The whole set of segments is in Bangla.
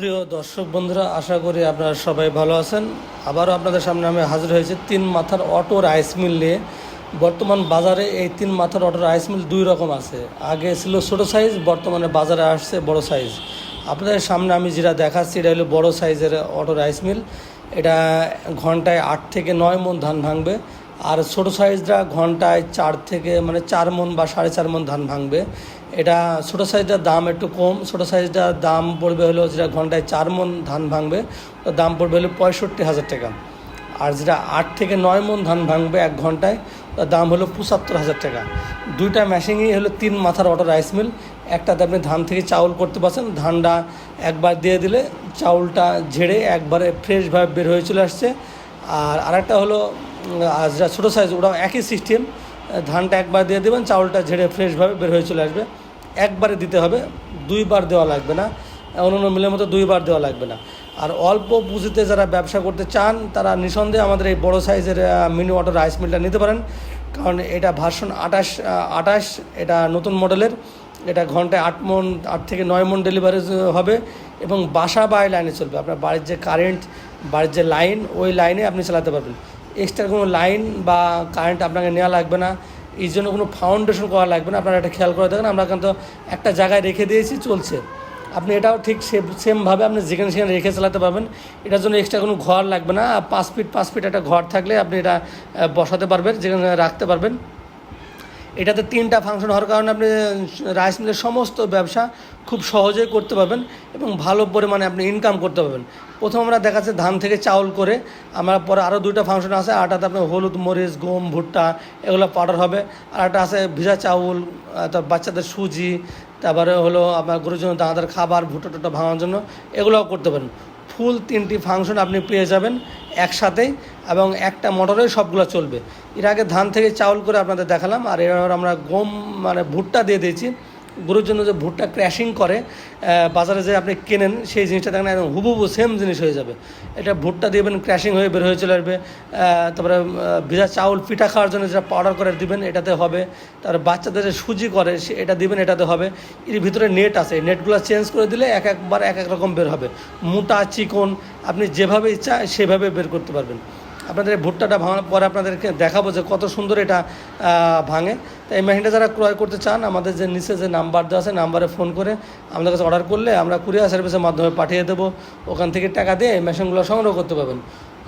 প্রিয় দর্শক বন্ধুরা, আশা করি আপনারা সবাই ভালো আছেন। আবারও আপনাদের সামনে আমি হাজির হয়েছি তিন মাথার অটো রাইস মিল নিয়ে। বর্তমান বাজারে এই তিন মাথার অটো রাইস মিল দুই রকম আছে। আগে ছিল ছোটো সাইজ, বর্তমানে বাজারে আসছে বড় সাইজ। আপনাদের সামনে আমি যেটা দেখাচ্ছি, এটা হলো বড় সাইজের অটো রাইস মিল। এটা ঘন্টায় আট থেকে নয় মন ধান ভাঙবে। আর ছোটো সাইজটা ঘন্টায় চার থেকে মানে চার মন বা সাড়ে চার মন ধান ভাঙবে। এটা ছোটো সাইজটার দাম একটু কম, ছোটো সাইজটার দাম পড়বে হলো যেটা ঘন্টায় চার মন ধান ভাঙবে, ওটার দাম পড়বে হলো পঁয়ষট্টি হাজার টাকা। আর যেটা আট থেকে নয় মন ধান ভাঙবে এক ঘন্টায় তার দাম হলো পঁচাত্তর হাজার টাকা। দুইটা মেশিনই হলো তিন মাথার অটো রাইস মিল একটাতে আপনি ধান থেকে চাউল করতে পারছেন, ধানটা একবার দিয়ে দিলে চাউলটা ঝেড়ে একবারে ফ্রেশভাবে বের হয়ে চলে আসছে। আর আরেকটা হলো আর যেটা ছোটো সাইজ ওটা একই সিস্টেম ধানটা একবার দিয়ে দেবেন, চাউলটা ঝেড়ে ফ্রেশভাবে বের হয়ে চলে আসবে। একবারে দিতে হবে, দুইবার দেওয়া লাগবে না, অন্য মিলের মতো দুইবার দেওয়া লাগবে না। আর অল্প পুঁজিতে যারা ব্যবসা করতে চান, তারা নিঃসন্দেহে আমাদের এই বড় সাইজের মিনি ওয়াটার রাইস মিলটা নিতে পারেন। কারণ এটা ভার্সন আঠাশ আঠাশ, এটা নতুন মডেলের এটা ঘন্টায় আট মন, আট থেকে নয় মন ডেলিভারি হবে এবং বাসা বাড়ি লাইনে চলবে। আপনার বাড়ির যে কারেন্ট বাড়ির যে লাইন ওই লাইনে আপনি চালাতে পারবেন। এক্সট্রা কোনো লাইন বা কারেন্ট আপনাকে নেওয়া লাগবে না। এর জন্য কোনো ফাউন্ডেশন করা লাগবে না। আপনারা এটা খেয়াল করে দেখেন, আমরা কিন্তু একটা জায়গায় রেখে দিয়েছি, চলছে। আপনি এটাও ঠিক সেমভাবে আপনি যেখানে সেখানে রেখে চালাতে পারবেন। এটার জন্য এক্সট্রা কোনো ঘর লাগবে না। পাঁচ ফিট পাঁচ ফিট একটা ঘর থাকলে আপনি এটা বসাতে পারবেন, যেখানে রাখতে পারবেন। এটাতে তিনটা ফাংশন হওয়ার কারণে আপনি রাইস মিলের সমস্ত ব্যবসা খুব সহজেই করতে পারবেন এবং ভালো পরিমাণে আপনি ইনকাম করতে পারবেন। প্রথম আমরা দেখাচ্ছি ধান থেকে চাউল করে, আমরা পরে আরও দুইটা ফাংশন আছে আটাতে আপনার হলুদ মরিচ, গম, ভুট্টা, এগুলো পাউডার হবে। আর একটা আছে ভিজা চাউল তারপর বাচ্চাদের সুজি, তারপরে হলো আপনার গরুর জন্য দানাদার খাবার, ভুট্টা টুটা ভাঙার জন্য, এগুলোও করতে পারেন। ফুল তিনটি ফাংশন আপনি পেয়ে যাবেন একসাথেই এবং একটা মোটরে সবগুলো চলবে। এর আগে ধান থেকে চাউল করে আপনাদের দেখালাম, আর এবার আমরা গম মানে ভুট্টা দিয়ে দিয়েছি। গরুর জন্য যে ভুট্টা ক্র্যাশিং করে বাজারে যে আপনি কেনেন, সেই জিনিসটা দেখেন একদম হুবহু সেম জিনিস হয়ে যাবে। এটা ভুট্টা দিবেন ক্র্যাশিং হয়ে বের হয়ে চলে আসবে। তারপরে ভিজা চাউল পিঠা খাওয়ার জন্য যেটা পাউডার করে দিবেন, এটাতে হবে। তারপরে বাচ্চাদের যে সুজি করে, সে এটা দিবেন, এটাতে হবে। এর ভিতরে নেট আছে নেটগুলো চেঞ্জ করে দিলে এক একবার এক এক রকম বের হবে। মোটা, চিকন, আপনি যেভাবে ইচ্ছা সেভাবে বের করতে পারবেন। আপনাদের ভুট্টাটা ভাঙার পরে আপনাদেরকে দেখাবো যে কত সুন্দর এটা ভাঙে। তো এই মেশিনটা যারা ক্রয় করতে চান, আমাদের যে নিচে যে নাম্বার দেওয়া আছে, নাম্বারে ফোন করে আমাদের কাছে অর্ডার করলে আমরা কুরিয়ার সার্ভিসের মাধ্যমে পাঠিয়ে দেবো। ওখান থেকে টাকা দিয়ে মেশিনগুলো সংগ্রহ করতে পারবেন।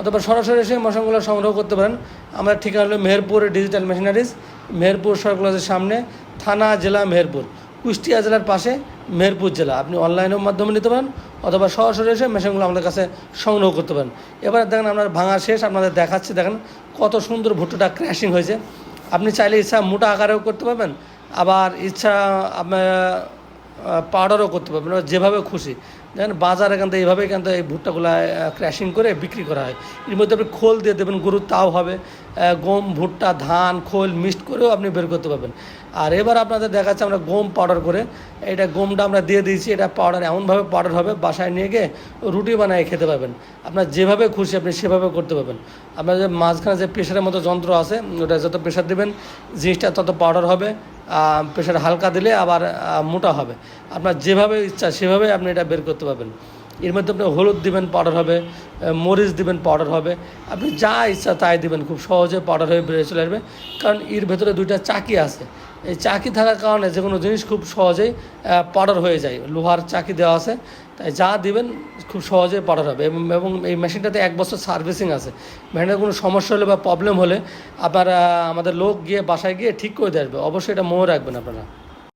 অথবা সরাসরি এসে মেশিনগুলো সংগ্রহ করতে পারেন। আমরা ঠিকানা হলো মেহেরপুর ডিজিটাল মেশিনারিজ, মেহেরপুর সরকলের সামনে, থানা, জেলা, মেহেরপুর। কুষ্টিয়া জেলার পাশে মেহেরপুর জেলা। আপনি অনলাইনের মাধ্যমে নিতে পারেন, অথবা সরাসরি এসে মেশিনগুলো আমাদের কাছে সংগ্রহ করতে পারেন। এবার দেখেন আপনার ভাঙা শেষ, আপনাদের দেখাচ্ছি, দেখেন কত সুন্দর ভুট্টোটা ক্র্যাশিং হয়েছে। আপনি চাইলে ইচ্ছা মোটা আকারেও করতে পারবেন, আবার ইচ্ছা আপনার পাউডারও করতে পারবেন, যেভাবে খুশি। দেখেন বাজারে কিন্তু এইভাবেই কিন্তু এই ভুট্টাগুলো ক্র্যাশিং করে বিক্রি করা হয়। এর মধ্যে আপনি খোল দিয়ে দেবেন গরুর তাও হবে। গম, ভুট্টা, ধান, খোল মিক্সড করেও আপনি বের করতে পারবেন। আর এবার আপনাদের দেখাচ্ছে আমরা গম পাউডার করে। এটা গমটা আমরা দিয়ে দিয়েছি, এটা পাউডার এমনভাবে পাউডার হবে, বাসায় নিয়ে গিয়ে রুটি বানিয়ে খেতে পারবেন। আপনার যেভাবে খুশি আপনি সেভাবে করতে পারবেন। আপনার যে মাঝখানে যে প্রেশারের মতো যন্ত্র আছে, ওটা যত প্রেশার দেবেন, জিনিসটা তত পাউডার হবে। প্রেশার হালকা দিলে আবার মোটা হবে। আপনার যেভাবে ইচ্ছা সেভাবে আপনি এটা বের করতে পারবেন। এর মধ্যে আপনি হলুদ দিবেন পাউডার হবে মরিচ দিবেন পাউডার হবে। আপনি যা ইচ্ছা তাই দিবেন, খুব সহজে পাউডার হয়ে বেরিয়ে চলে আসবে। কারণ এর ভেতরে দুইটা চাকি আছে। এই চাকি থাকার কারণে যে কোনো জিনিস খুব সহজেই পাউডার হয়ে যায়। লোহার চাকি দেওয়া আছে। তাই যা দিবেন খুব সহজেই পাউডার হবে এবং এই মেশিনটাতে এক বছর সার্ভিসিং আছে। মেশিনের কোনো সমস্যা হলে বা প্রবলেম হলে আবার আমাদের লোক গিয়ে বাসায় গিয়ে ঠিক করে দিয়ে আসবে। অবশ্যই এটা মনে রাখবেন আপনারা।